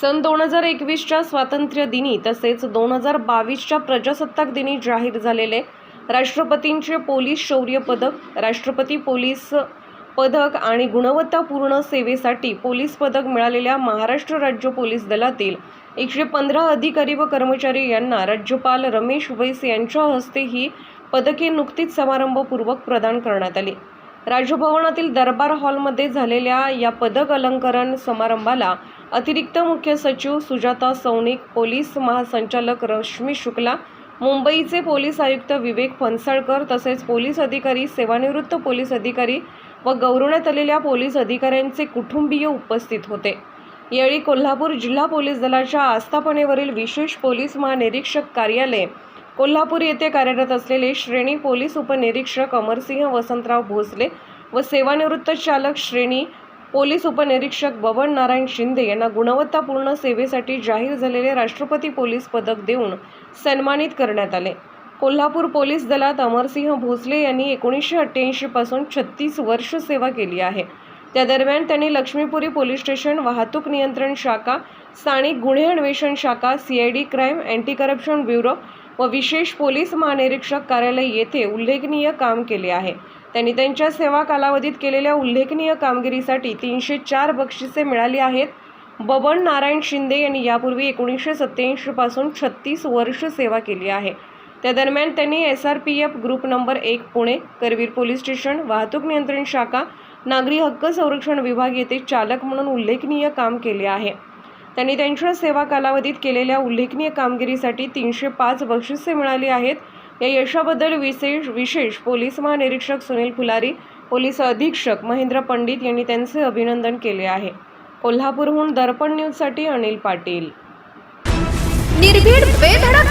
सन दोन हजार एकवीसच्या स्वातंत्र्य दिनी तसेच दोन हजार बावीसच्या प्रजासत्ताक दिनी जाहीर झालेले राष्ट्रपतींचे पोलीस शौर्य पदक राष्ट्रपती पोलीस पदक आणि गुणवत्तापूर्ण सेवेसाठी पोलीस पदक मिळालेल्या महाराष्ट्र राज्य पोलीस दलातील एकशे पंधरा अधिकारी व कर्मचारी यांना राज्यपाल रमेश वैस यांच्या हस्ते ही पदके नुकतीच समारंभपूर्वक प्रदान करण्यात आली. राजभवनातील दरबार हॉलमध्ये झालेल्या या पदक अलंकरण समारंभाला अतिरिक्त मुख्य सचिव सुजाता सौनिक पोलीस महासंचालक रश्मी शुक्ला मुंबईचे पोलीस आयुक्त विवेक फणसळकर तसेच पोलीस अधिकारी सेवानिवृत्त पोलीस अधिकारी व गौरवण्यात आलेल्या पोलीस अधिकाऱ्यांचे कुटुंबीय उपस्थित होते. यावेळी कोल्हापूर जिल्हा पोलीस दलाच्या आस्थापनेवरील विशेष पोलीस महानिरीक्षक कार्यालय कोल्हापूर येथे कार्यरत असलेले श्रेणी पोलीस उपनिरीक्षक अमरसिंह वसंतराव भोसले व सेवानिवृत्त चालक श्रेणी पोलीस उपनिरीक्षक बबन नारायण शिंदे यांना गुणवत्तापूर्ण सेवेसाठी जाहीर झालेले राष्ट्रपती पोलीस पदक देऊन सन्मानित करण्यात आले. कोल्हापूर पोलीस दलात अमरसिंह भोसले यांनी एकोणीसशे अठ्ठ्याऐंशीपासून छत्तीस वर्ष सेवा केली आहे. त्या दरम्यान त्यांनी लक्ष्मीपुरी पोलीस स्टेशन वाहतूक नियंत्रण शाखा स्थानिक गुन्हे अन्वेषण शाखा CID crime anti corruption bureau व विशेष पोलीस महानिरीक्षक कार्यालय येथे उल्लेखनीय काम केले आहे. त्यांनी त्यांच्या सेवा कालावधीत केलेल्या उल्लेखनीय कामगिरीसाठी तीनशे चार बक्षिसे मिळाली आहेत. बबन नारायण शिंदे यांनी यापूर्वी एकोणीसशे सत्त्याऐंशीपासून छत्तीस वर्ष सेवा केली आहे. त्या दरम्यान त्यांनी S R P F group number एक पुणे करवीर पोलीस स्टेशन वाहतूक नियंत्रण शाखा नागरी हक्क संरक्षण विभाग येथे चालक म्हणून उल्लेखनीय काम केले आहे. त्यांनी त्यांच्या सेवा कालावधीत केलेल्या उल्लेखनीय कामगिरीसाठी तीनशे पाच बक्षिसे मिळाली आहेत. या यशाबद्दल विशेष विशेष पोलीस महानिरीक्षक सुनील फुलारी पोलीस अधीक्षक महेंद्र पंडित यांनी त्यांचे अभिनंदन केले आहे. कोल्हापूरहून दर्पण न्यूजसाठी अनिल पाटील. निर्भीड बेधडक